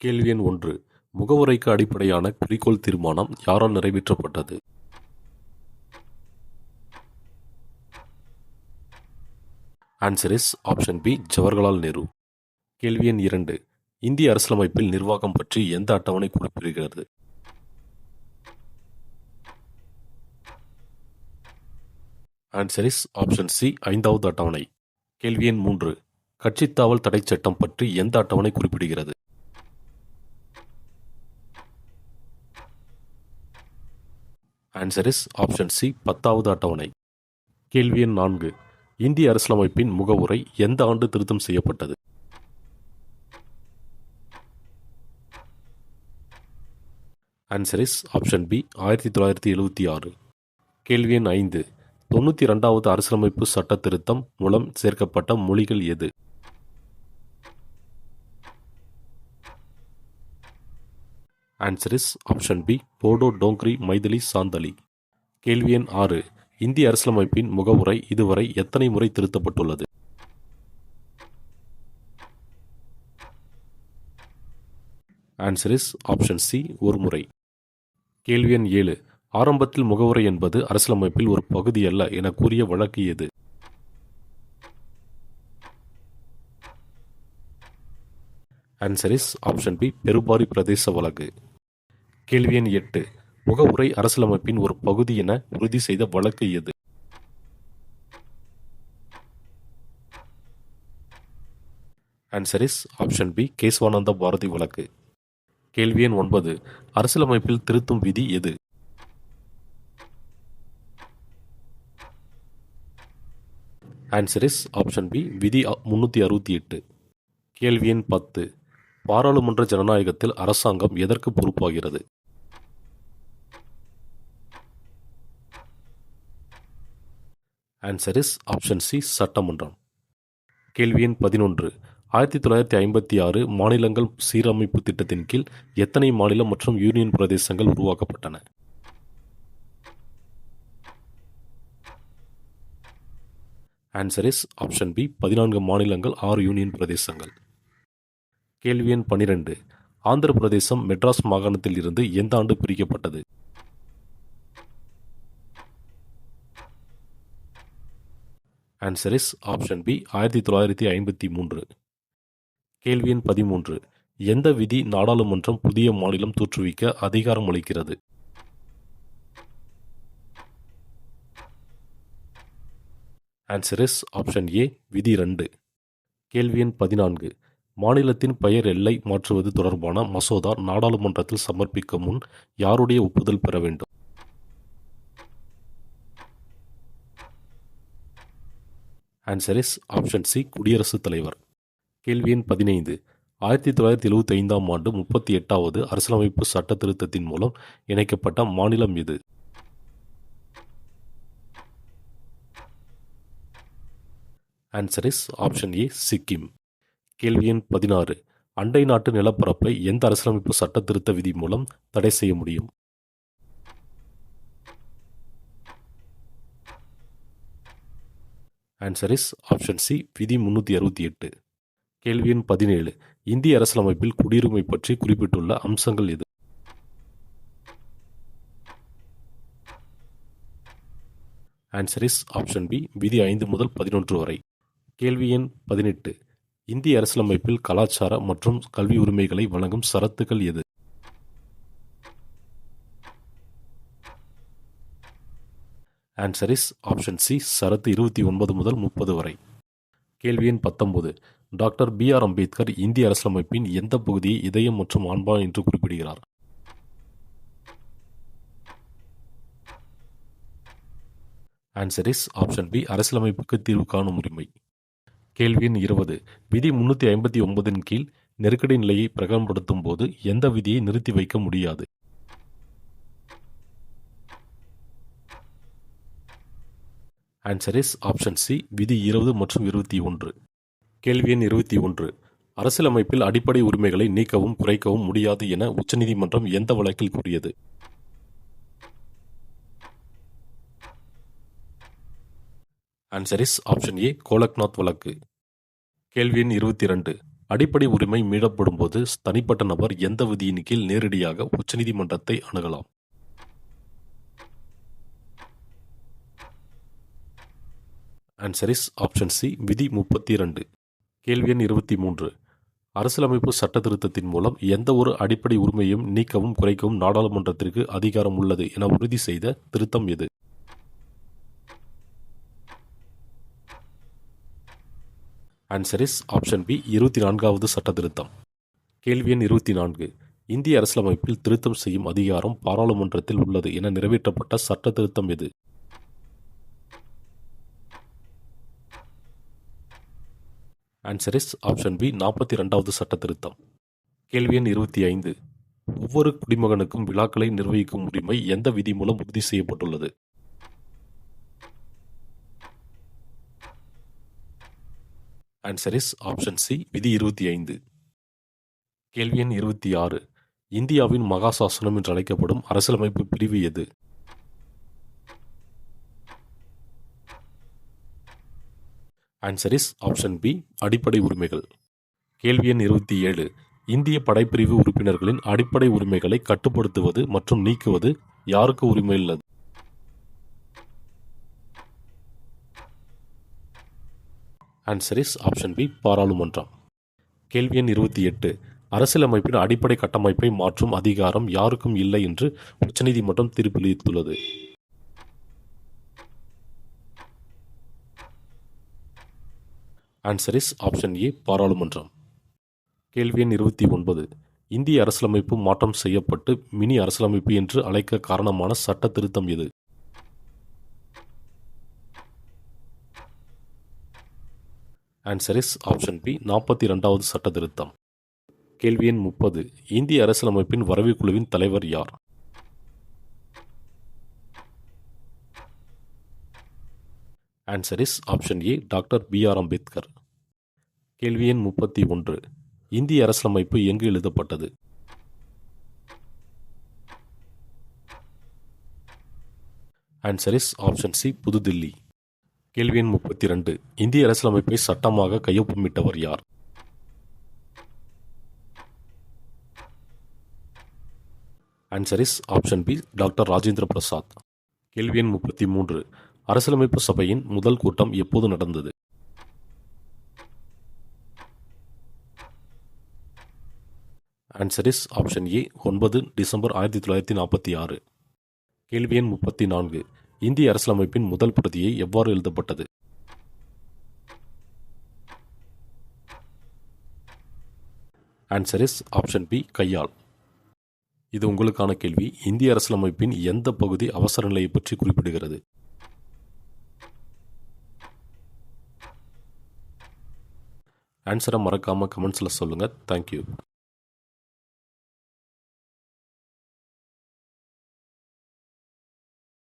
கேள்வி எண் ஒன்று. முகவுரைக்கு அடிப்படையான குறிக்கோள் தீர்மானம் யாரால் நிறைவேற்றப்பட்டது? Answer is option B Jawaharlal Nehru. கேள்வி எண் இரண்டு. இந்திய அரசியலமைப்பில் நிர்வாகம் பற்றி எந்த அட்டவணை குறிப்பிடுகிறது? ஆன்சர் இஸ் ஆப்ஷன் சி ஐந்தாவது அட்டவணை. கேள்வி எண் மூன்று. கட்சித்தாவல் தடைச் சட்டம் பற்றி எந்த அட்டவணை குறிப்பிடுகிறது? ஆன்சர் இஸ் ஆப்ஷன் சி பத்தாவது அட்டவணை. கேள்வி எண் நான்கு. இந்திய அரசியலமைப்பின் முகவுரை எந்த ஆண்டு திருத்தம் செய்யப்பட்டது? ஆன்சர் இஸ் ஆப்ஷன் பி ஆயிரத்தி தொள்ளாயிரத்தி எழுபத்தி ஆறு. கேள்வி எண் ஐந்து. தொண்ணூற்றி ரெண்டாவது அரசியலமைப்பு சட்ட திருத்தம் மூலம் சேர்க்கப்பட்ட மொழிகள் எது? Answer is option B Bodo Dogri Maithili Santali கேள்வி எண் ஆறு. இந்திய அரசியலமைப்பின் முகவுரை இதுவரை எத்தனை முறை திருத்தப்பட்டுள்ளது? ஆன்சர் இஸ் ஆப்ஷன் சி ஒரு முறை. கேள்வி எண் ஏழு. ஆரம்பத்தில் முகவுரை என்பது அரசியலமைப்பில் ஒரு பகுதி அல்ல என கூறிய வழக்கு எது? Answer is option B Berubari பிரதேச வழக்கு. கேள்வி எண் எட்டு. முகவுரை அரசியலமைப்பின் ஒரு பகுதி என உறுதி செய்த வழக்கு எது? Answer is option B Kesavananda Bharati வழக்கு. கேள்வி எண் ஒன்பது. அரசியலமைப்பில் திருத்தும் விதி எது? ஆன்சர் இஸ் ஆப்ஷன் பி விதி முன்னூற்றி அறுபத்தி எட்டு. கேள்வி எண் பத்து. பாராளுமன்ற ஜனநாயகத்தில் அரசாங்கம் எதற்கு பொறுப்பாகிறது? ஆன்சர் இஸ் ஆப்ஷன் சி சட்டமன்றம். கேள்வி எண் பதினொன்று. ஆயிரத்தி தொள்ளாயிரத்தி ஐம்பத்தி ஆறு மாநிலங்கள் சீரமைப்பு திட்டத்தின் கீழ் எத்தனை மாநிலம் மற்றும் யூனியன் பிரதேசங்கள் உருவாக்கப்பட்டன? ஆன்சர் இஸ் ஆப்ஷன் பி பதினான்கு மாநிலங்கள் ஆறு யூனியன் பிரதேசங்கள். கேள்வி எண் பனிரெண்டு. ஆந்திர பிரதேசம் மெட்ராஸ் மாகாணத்தில் இருந்து எந்த ஆண்டு பிரிக்கப்பட்டது? ஆன்சர் இஸ் ஆப்ஷன் பி ஆயிரத்தி தொள்ளாயிரத்தி ஐம்பத்தி மூன்று. கேள்வி எண் பதிமூன்று. எந்த விதி நாடாளுமன்றம் புதிய மாநிலம் தோற்றுவிக்க அதிகாரம் அளிக்கிறது? ஆன்சர் இஸ் ஆப்ஷன் ஏ விதி ரெண்டு. கேள்வி எண் பதினான்கு. மாநிலத்தின் பெயர் எல்லை மாற்றுவது தொடர்பான மசோதா நாடாளுமன்றத்தில் சமர்ப்பிக்க முன் யாருடைய ஒப்புதல் பெற வேண்டும்? ஆன்சர் இஸ் ஆப்ஷன் சி குடியரசுத் தலைவர். கேள்வி எண் பதினைந்து. ஆயிரத்தி தொள்ளாயிரத்தி எழுபத்தி ஐந்தாம் ஆண்டு முப்பத்தி எட்டாவது அரசியலமைப்பு சட்ட திருத்தத்தின் மூலம் இணைக்கப்பட்ட மாநிலம் எது answer is option A Sikkim கேள்வி எண் பதினாறு. அண்டை நாட்டு நிலப்பரப்பை எந்த அரசியலமைப்பு சட்ட திருத்த விதி மூலம் தடை செய்ய முடியும்? ஆன்சர் இஸ் ஆப்ஷன் சி விதி முன்னூற்றி அறுபத்தி எட்டு. கேள்வி எண் பதினேழு. இந்திய அரசியலமைப்பில் குடியுரிமை பற்றி குறிப்பிட்டுள்ள அம்சங்கள் எது? ஆன்சர் இஸ் ஆப்ஷன் பி விதி ஐந்து முதல் பதினொன்று வரை. கேள்வி எண் பதினெட்டு. இந்திய அரசியலமைப்பில் கலாச்சார மற்றும் கல்வி உரிமைகளை வழங்கும் சரத்துகள் எது? ஆன்சர் இஸ் ஆப்ஷன் சி சரத்து இருபத்தி ஒன்பது முதல் முப்பது வரை. கேள்வி எண் பத்தொன்பது. டாக்டர் பி ஆர் அம்பேத்கர் இந்திய அரசியலமைப்பின் எந்த பகுதியை இதயம் மற்றும் ஆண்பா என்று குறிப்பிடுகிறார்? ஆன்சர் இஸ் ஆப்ஷன் பி அரசியலமைப்புக்கு தீர்வு காணும் உரிமை. கேள்வி எண் இருபது. விதி முன்னூற்றி ஐம்பத்தி ஒன்பதின் கீழ் நெருக்கடி நிலையை பிரகடனப்படுத்தும் போது எந்த விதியை நிறுத்தி வைக்க முடியாது? ஆன்சர் இஸ் ஆப்ஷன் சி விதி இருபது மற்றும் இருபத்தி ஒன்று. கேள்வி எண் இருபத்தி ஒன்று. அரசியலமைப்பில் அடிப்படை உரிமைகளை நீக்கவும் குறைக்கவும் முடியாது என உச்சநீதிமன்றம் எந்த வழக்கில் கூறியது? Answer is option A Golaknath வழக்கு. கேள்வி எண் இருபத்தி ரெண்டு அடிப்படை உரிமை மீறப்படும்போது தனிப்பட்ட நபர் எந்த விதியின் கீழ் நேரடியாக உச்சநீதிமன்றத்தை அணுகலாம்? ஆன்சர் இஸ் ஆப்ஷன் சி விதி முப்பத்தி இரண்டு கேள்வி எண் இருபத்தி மூன்று அரசியலமைப்பு சட்ட திருத்தத்தின் மூலம் எந்த ஒரு அடிப்படை உரிமையும் நீக்கவும் குறைக்கவும் நாடாளுமன்றத்திற்கு அதிகாரம் உள்ளது என உறுதி செய்த திருத்தம் எது? ஆன்சர் இஸ் ஆப்ஷன் பி இருபத்தி நான்காவது சட்ட திருத்தம் கேள்வி எண் இருபத்தி நான்கு இந்திய அரசியலமைப்பில் திருத்தம் செய்யும் அதிகாரம் பாராளுமன்றத்தில் உள்ளது என நிறைவேற்றப்பட்ட சட்ட திருத்தம் எது? ஆன்சர் இஸ் ஆப்ஷன் பி நாற்பத்தி ரெண்டாவது சட்ட திருத்தம். கேள்வி எண் இருபத்தி ஐந்து. ஒவ்வொரு குடிமகனுக்கும் விழாக்களை நிர்வகிக்கும் உரிமை எந்த விதி மூலம் உறுதி செய்யப்பட்டுள்ளது? ஆன்சர் இஸ் ஆப்ஷன் சி விதி இருபத்தி ஐந்து. கேள்வி எண் இருபத்தி ஆறு. இந்தியாவின் மகாசாசனம் என்று அழைக்கப்படும் அரசியலமைப்பு பிரிவு எது? ஆன்சர் இஸ் ஆப்ஷன் பி அடிப்படை உரிமைகள். கேள்வி எண் இருபத்தி ஏழு. இந்திய படைப்பிரிவு உறுப்பினர்களின் அடிப்படை உரிமைகளை கட்டுப்படுத்துவது மற்றும் நீக்குவது யாருக்கு உரிமை உள்ளது ஆன்சர் இஸ் ஆப்ஷன் பி பாராளுமன்றம். கேள்வி எண் இருபத்தி எட்டு. அரசியலமைப்பின் அடிப்படை கட்டமைப்பை மாற்றும் அதிகாரம் யாருக்கும் இல்லை என்று உச்சநீதிமன்றம் தீர்ப்பளித்துள்ளது ஆன்சர் இஸ் ஆப்ஷன் ஏ பாராளுமன்றம். கேள்வி எண் இருபத்தி ஒன்பது. இந்திய அரசியலமைப்பு மாற்றம் செய்யப்பட்டு மினி அரசியலமைப்பு என்று அழைக்க காரணமான சட்ட திருத்தம் எது? ஆன்சர் இஸ் ஆப்ஷன் பி நாற்பத்தி ரெண்டாவது சட்ட திருத்தம். கேள்வி எண் முப்பது. இந்திய அரசியலமைப்பின் வரவு குழுவின் தலைவர் யார்? Answer is option A doctor B R Ambedkar கேள்வி எண் முப்பத்தி ஒன்று. இந்திய அரசியலமைப்பு எங்கு எழுதப்பட்டது? ஆன்சர் இஸ் ஆப்ஷன் சி புதுதில்லி. கேள்வி எண் முப்பத்தி ரெண்டு. இந்திய அரசியலமைப்பை சட்டமாக கையொப்பமிட்டவர் யார்? Answer is option B doctor Rajendra Prasad. கேள்வி எண் முப்பத்தி மூன்று. அரசியலமைப்பு சபையின் முதல் கூட்டம் எப்போது நடந்தது? ஆன்சர் இஸ் ஆப்ஷன் ஏ ஒன்பது டிசம்பர் ஆயிரத்தி தொள்ளாயிரத்தி நாற்பத்தி ஆறு. கேள்வி எண் முப்பத்தி நான்கு. இந்திய அரசியலமைப்பின் முதல் பிரதியை எவ்வாறு எழுதப்பட்டது? ஆன்சர் இஸ் ஆப்ஷன் பி கையால் இது உங்களுக்கான கேள்வி. இந்திய அரசியலமைப்பின் எந்த பகுதி அவசர நிலையை பற்றி குறிப்பிடுகிறது? ஆன்சரை மறக்காமல் கமெண்ட்ஸில் சொல்லுங்கள் தேங்க்யூ